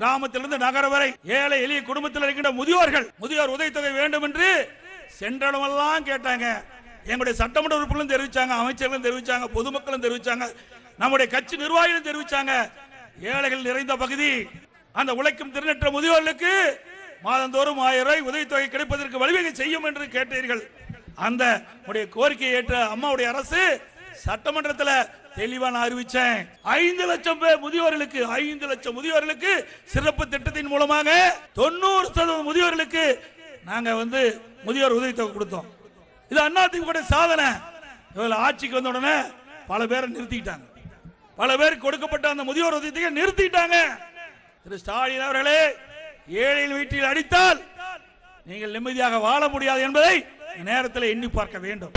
கிராமத்திலிருந்து நகர வரை ஏழை எளிய குடும்பத்தில் இருக்கின்ற முதியோர்கள் முதியோர் உதவித்தொகை வேண்டும் என்று சென்றடமெல்லாம் கேட்டாங்க. எங்களுடைய சட்டமன்ற உறுப்பினரும் தெரிவிச்சாங்க அமைச்சர்களும் தெரிவிச்சாங்க பொதுமக்களும் தெரிவிச்சாங்க நம்முடைய கட்சி நிர்வாகிகளும் தெரிவிச்சாங்க. ஏழைகள் நிறைந்த பகுதி அந்த உழைக்கும் திறனற்ற முதியோர்களுக்கு மாதந்தோறும் ஆயிரம் ரூபாய் உதவித்தொகை கிடைப்பதற்கு வழிவகை செய்யும் என்று கேட்டீர்கள். அந்த உடைய கோரிக்கையை ஏற்ற அம்மாவுடைய அரசு சட்டமன்றத்தில் தெளிவா நான் அறிவிச்சேன். ஐந்து லட்சம் பேர் முதியோர்களுக்கு ஐந்து லட்சம் முதியோர்களுக்கு சிறப்பு திட்டத்தின் மூலமாக தொண்ணூறு சதவீதம் முதியோர்களுக்கு நாங்க வந்து முதியோர் உதவித்தொகை கொடுத்தோம். இது அண்ணாதிமுக சாதனை. இவங்க ஆட்சிக்கு வந்த உடனே பல பேரை நிறுத்திட்டாங்க பல பேருக்கு கொடுக்கப்பட்ட அந்த முதியோர் உதவித்தொகை நிறுத்திட்டாங்க திரு ஸ்டாலின் அவர்களே ஏழையின் வீட்டில் அடித்தால் நீங்கள் நிம்மதியாக வாழ முடியாது என்பதை நேரத்தில் எண்ணி பார்க்க வேண்டும்.